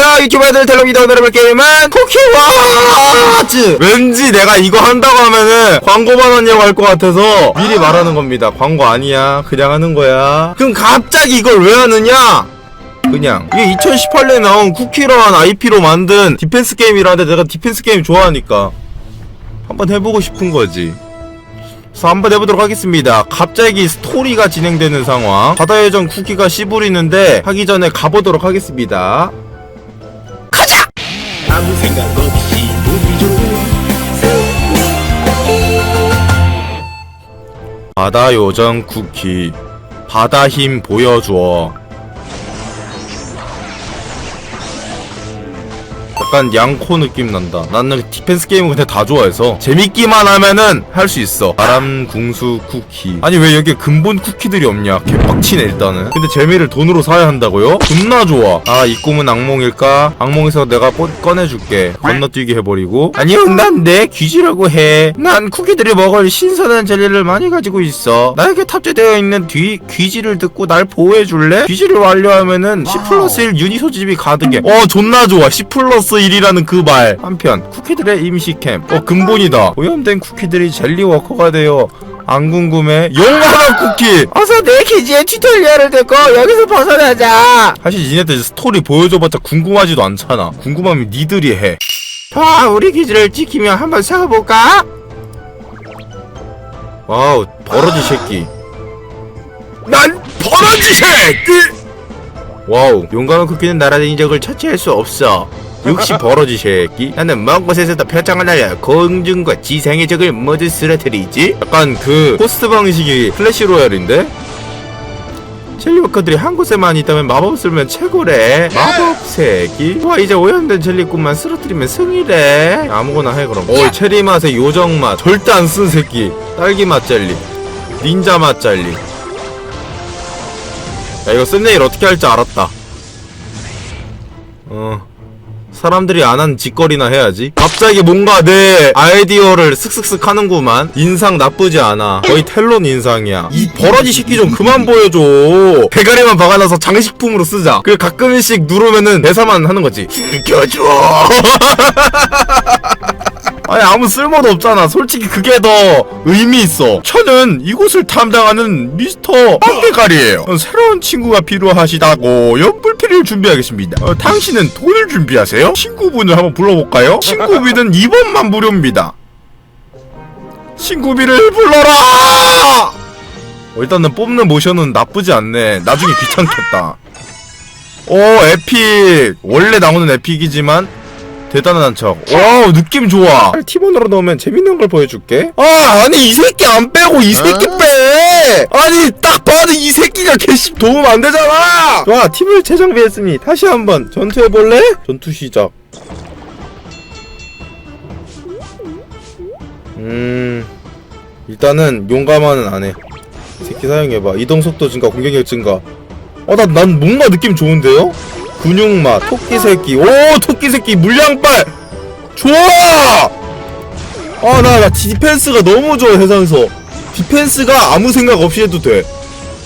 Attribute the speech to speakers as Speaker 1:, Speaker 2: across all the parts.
Speaker 1: 안녕하세요 유튜브 애들 텔레비전 해볼 게임은 쿠키워즈 왠지 내가 이거 한다고 하면은 광고 받았냐고 할 것 같아서 미리 말하는 겁니다. 광고 아니야. 그냥 하는 거야. 그럼 갑자기 이걸 왜 하느냐? 그냥. 이게 2018년에 나온 쿠키라는 IP로 만든 디펜스 게임이라는데 내가 디펜스 게임 좋아하니까 한번 해보고 싶은 거지. 그래서 한번 해보도록 하겠습니다. 갑자기 스토리가 진행되는 상황. 바다여정 쿠키가 씨부리는데 하기 전에 가보도록 하겠습니다. 바다 요정 쿠키. 바다 힘 보여줘. 약간 양코 느낌 난다. 나는 디펜스 게임은 근데 다 좋아해서 재밌기만 하면은 할 수 있어. 바람 궁수 쿠키. 아니 왜 여기 근본 쿠키들이 없냐? 개빡치네 일단은. 근데 재미를 돈으로 사야 한다고요? 존나 좋아. 아 이 꿈은 악몽일까? 악몽에서 내가 꺼, 꺼내줄게. 건너뛰기 해버리고. 아니요 난 내 귀지라고 해. 난 쿠키들이 먹을 신선한 젤리를 많이 가지고 있어. 나에게 탑재되어 있는 뒤 귀지를 듣고 날 보호해줄래? 귀지를 완료하면은 10 플러스 1 유니 소집이 가득해. 어 존나 좋아. 10 플러스 1이라는 그 말. 한편 쿠키들의 임시캠. 어 근본이다. 오염된 쿠키들이 젤리 워커가 되어 안 궁금해? 영원한 쿠키! 어서 내 기지의 튜토리얼을 듣고 여기서 벗어나자! 사실 니네들 스토리 보여줘봤자 궁금하지도 않잖아. 궁금하면 니들이 해. 자, 우리 기지를 지키며 한번 싸워볼까? 와우, 버러지 새끼. 난 버러지 새끼! 와우, 용감한 쿠키는 날아다닌 적을 처치할 수 없어. 역시 버러지 새끼. 나는 먼 곳에서도 표창을 날려 공중과 지상의 적을 모두 쓰러뜨리지. 약간 그 호스트 방식이 플래시 로얄인데? 젤리워커들이 한 곳에만 있다면 마법 쓰면 최고래. 마법 새끼. 와 이제 오염된 젤리꾼만 쓰러뜨리면 승이래. 아무거나 해 그럼. 어 체리 맛에 요정 맛. 절대 안 쓴 새끼. 딸기 맛 젤리. 닌자 맛 젤리. 야 이거 썸네일 어떻게 할지 알았다. 어. 사람들이 안 한 짓거리나 해야지. 갑자기 뭔가 내 아이디어를 슥슥슥 하는구만. 인상 나쁘지 않아. 거의 텔론 인상이야. 이 버러지 새끼 좀 그만 보여줘. 대가리만 박아놔서 장식품으로 쓰자. 그 가끔씩 누르면은 대사만 하는 거지. 죽여줘. 아니 아무 쓸모도 없잖아. 솔직히 그게 더 의미 있어. 저는 이곳을 탐방하는 미스터 빵대가리예요. 어, 새로운 친구가 필요하시다고 연불 피를 준비하겠습니다. 어, 당신은 돈을 준비하세요? 친구분을 한번 불러볼까요? 친구비는 2번만 무료입니다. 친구비를 불러라! 어, 일단은 뽑는 모션은 나쁘지 않네. 나중에 귀찮겠다. 오 에픽 원래 나오는 에픽이지만 대단한 척. 오 느낌 좋아. 티본으로 넣으면 재밌는 걸 보여줄게. 아 아니 이 새끼 안 빼고 이 새끼 빼. 아니 딱 봐도 이 새끼가 개씹 도움 안 되잖아. 좋아 팀을 재정비했으니 다시 한번 전투해 볼래? 전투 시작. 음 일단은 용감한은 안 해. 이 새끼 사용해봐. 이동 속도 증가, 공격력 증가. 어, 나, 난 뭔가 느낌 좋은데요? 근육맛, 토끼 새끼. 오, 토끼 새끼, 물량빨! 좋아! 아, 나, 나 디펜스가 너무 좋아, 세상에서. 디펜스가 아무 생각 없이 해도 돼.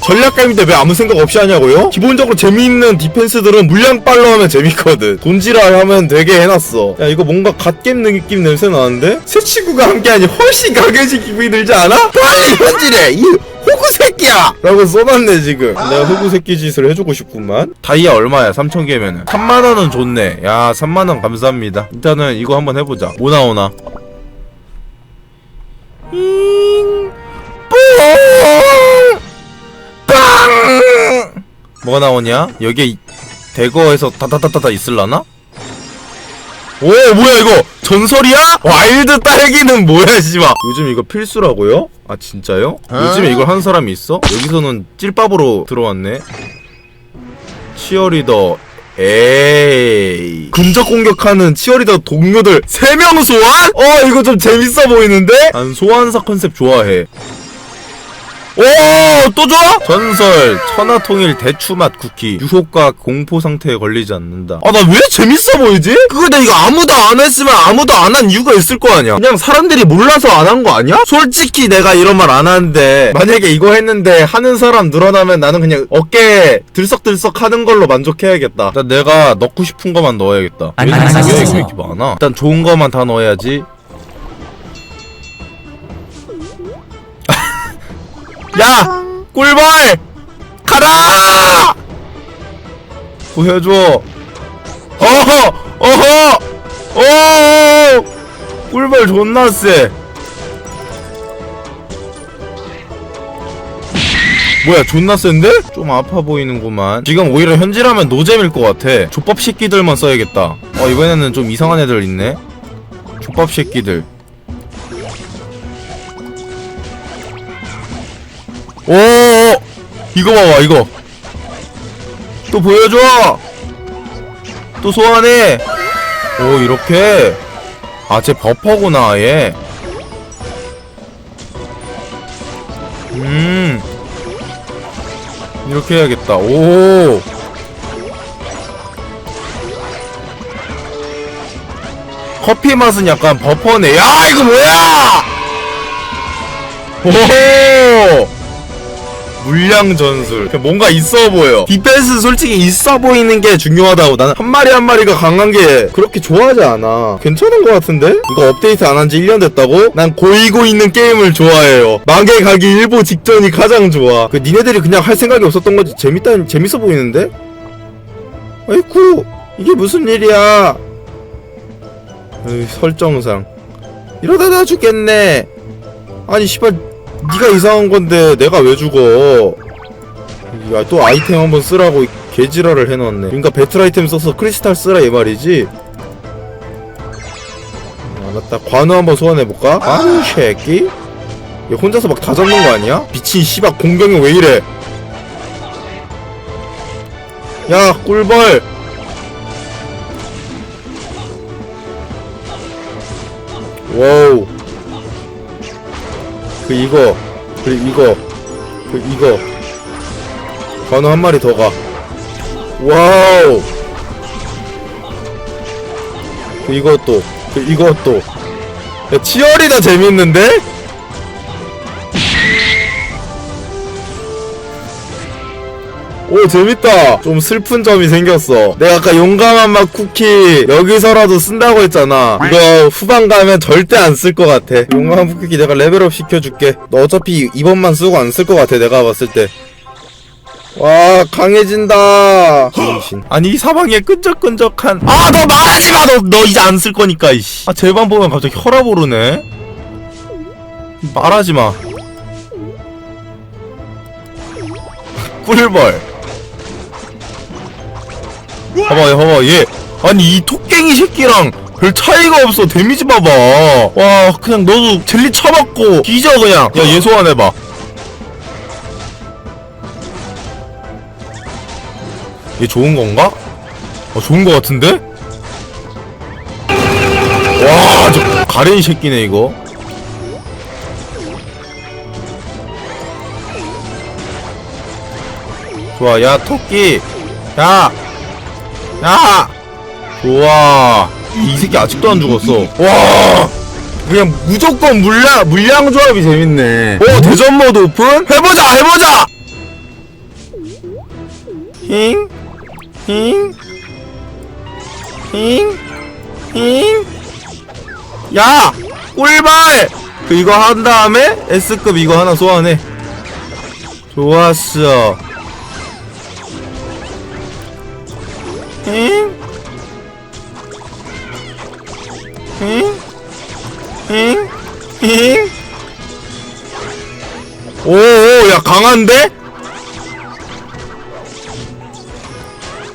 Speaker 1: 전략감인데 왜 아무 생각 없이 하냐고요? 기본적으로 재미있는 디펜스들은 물량빨로 하면 재밌거든. 돈지랄 하면 되게 해놨어. 야, 이거 뭔가 갓겜 느낌 냄새 나는데? 새 친구가 함께하니 훨씬 강해진 기분이 들지 않아? 빨리 현질해! 이 호구 새끼야! 라고 써놨네, 지금. 내가 호구 새끼 짓을 해주고 싶구만. 다이아 얼마야, 3,000개면은. 3만원은 좋네. 야, 3만원 감사합니다. 일단은 이거 한번 해보자. 뭐 나오나? 뭐가 나오냐? 여기에 이- 대거에서 다다다다다 있을라나? 오 뭐야 이거 전설이야? 와일드 딸기는 뭐야 씨발 요즘 이거 필수라고요? 아 진짜요? 요즘에 이걸 한 사람이 있어? 여기서는 찔밥으로 들어왔네 치어리더 에이 근접 공격하는 치어리더 동료들 3명 소환? 어 이거 좀 재밌어 보이는데? 난 소환사 컨셉 좋아해 오 또 줘? 전설 천하통일 대추맛 쿠키 유효과 공포 상태에 걸리지 않는다 아 나 왜 재밌어 보이지? 그거 내가 이거 아무도 안 했으면 아무도 안 한 이유가 있을 거 아니야 그냥 사람들이 몰라서 안 한 거 아니야? 솔직히 내가 이런 말 안 하는데 만약에 이거 했는데 하는 사람 늘어나면 나는 그냥 어깨 들썩들썩 하는 걸로 만족해야겠다 일단 내가 넣고 싶은 것만 넣어야겠다
Speaker 2: 아니,
Speaker 1: 왜
Speaker 2: 아니,
Speaker 1: 이렇게
Speaker 2: 아니,
Speaker 1: 왜
Speaker 2: 아니.
Speaker 1: 이렇게 많아 일단 좋은 것만 다 넣어야지 야! 꿀벌! 가라! 보여줘. 어허! 어허! 어! 꿀벌 존나 세. 뭐야 존나 센데? 좀 아파 보이는구만 지금 오히려 현질하면 노잼일 것 같아 족밥 새끼들만 써야겠다 어 이번에는 좀 이상한 애들 있네 족밥 새끼들 오 이거 봐봐 이거. 또 보여줘. 또 소환해. 오 이렇게. 아쟤 버퍼구나 아예 음. 이렇게 해야겠다. 오. 커피 맛은 약간 버퍼네. 야 이거 뭐야? 오 물량 전술. 뭔가 있어 보여. 디펜스 솔직히 있어 보이는 게 중요하다고. 나는 한 마리 한 마리가 강한 게 그렇게 좋아하지 않아. 괜찮은 것 같은데? 이거 업데이트 안 한 지 1년 됐다고? 난 고이고 있는 게임을 좋아해요. 망에 가기 일보 직전이 가장 좋아. 그 니네들이 그냥 할 생각이 없었던 거지. 재밌다 재밌어 보이는데? 아이쿠 이게 무슨 일이야? 에이, 설정상. 이러다 나 죽겠네. 아니 씨발 네가 이상한 건데 내가 왜 죽어? 야 또 아이템 한번 쓰라고 개지랄을 해놨네. 그러니까 배틀 아이템 써서 크리스탈 쓰라 이 말이지. 아, 알았다. 관우 한번 소환해 볼까? 아유 새끼. 얘 혼자서 막 다 잡는 거 아니야? 미친 씨발 공격력 왜 이래? 야 꿀벌. 와우. 그 이거 그 이거 그 이거 관우 한 마리 더 가. 와우. 그 이것도 그 이것도. 야 치어리더 재밌는데? 오 재밌다. 좀 슬픈 점이 생겼어. 내가 아까 용감한 맛 쿠키 여기서라도 쓴다고 했잖아. 이거 후반 가면 절대 안 쓸 것 같아. 용감한 맛 쿠키 내가 레벨업 시켜줄게. 너 어차피 이번만 쓰고 안 쓸 것 같아 내가 봤을 때. 와 강해진다. 정신. 아니 이 사방에 끈적끈적한 아 너 말하지 마! 너, 너 이제 안 쓸 거니까 이씨. 아 쟤만 보면 갑자기 혈압 오르네. 말하지 마. 꿀벌 봐봐 얘 봐봐 얘. 아니 이 토깽이 새끼랑 별 차이가 없어. 데미지 봐봐. 와 그냥 너도 젤리 쳐먹고 뒤져 그냥. 야얘 소환해봐. 얘 좋은 건가? 어 좋은 거 같은데? 와 저 가렌 새끼네 이거. 좋아 야 토끼. 야 야! 좋아. 이 새끼 아직도 안 죽었어. 와! 그냥 무조건 물량, 물량 조합이 재밌네. 오, 대전 모드 오픈? 해보자, 해보자! 힝? 힝? 힝? 힝? 야! 꿀발! 그 이거 한 다음에 S급 이거 하나 소환해. 좋았어. 잉? 잉? 잉? 잉? 오, 야, 강한데?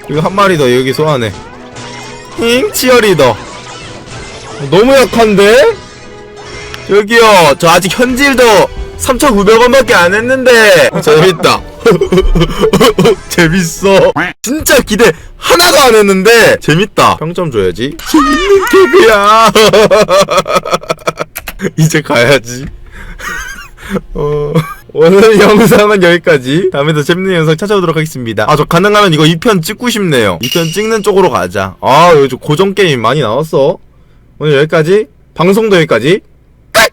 Speaker 1: 이거 한 마리 더 여기 소환해. 잉? 치어리더. 너무 약한데? 저기요, 저 아직 현질도 3,900원밖에 안 했는데. 재밌다. 재밌어. 진짜 기대 하나도 안 했는데 재밌다. 평점 줘야지. 재밌는 개그야. 이제 가야지. 어. 오늘 영상은 여기까지. 다음에 더 재밌는 영상 찾아오도록 하겠습니다. 아, 저 가능하면 이거 2편 찍고 싶네요. 2편 찍는 쪽으로 가자. 아, 요즘 고정 게임 많이 나왔어. 오늘 여기까지. 방송도 여기까지. 끝!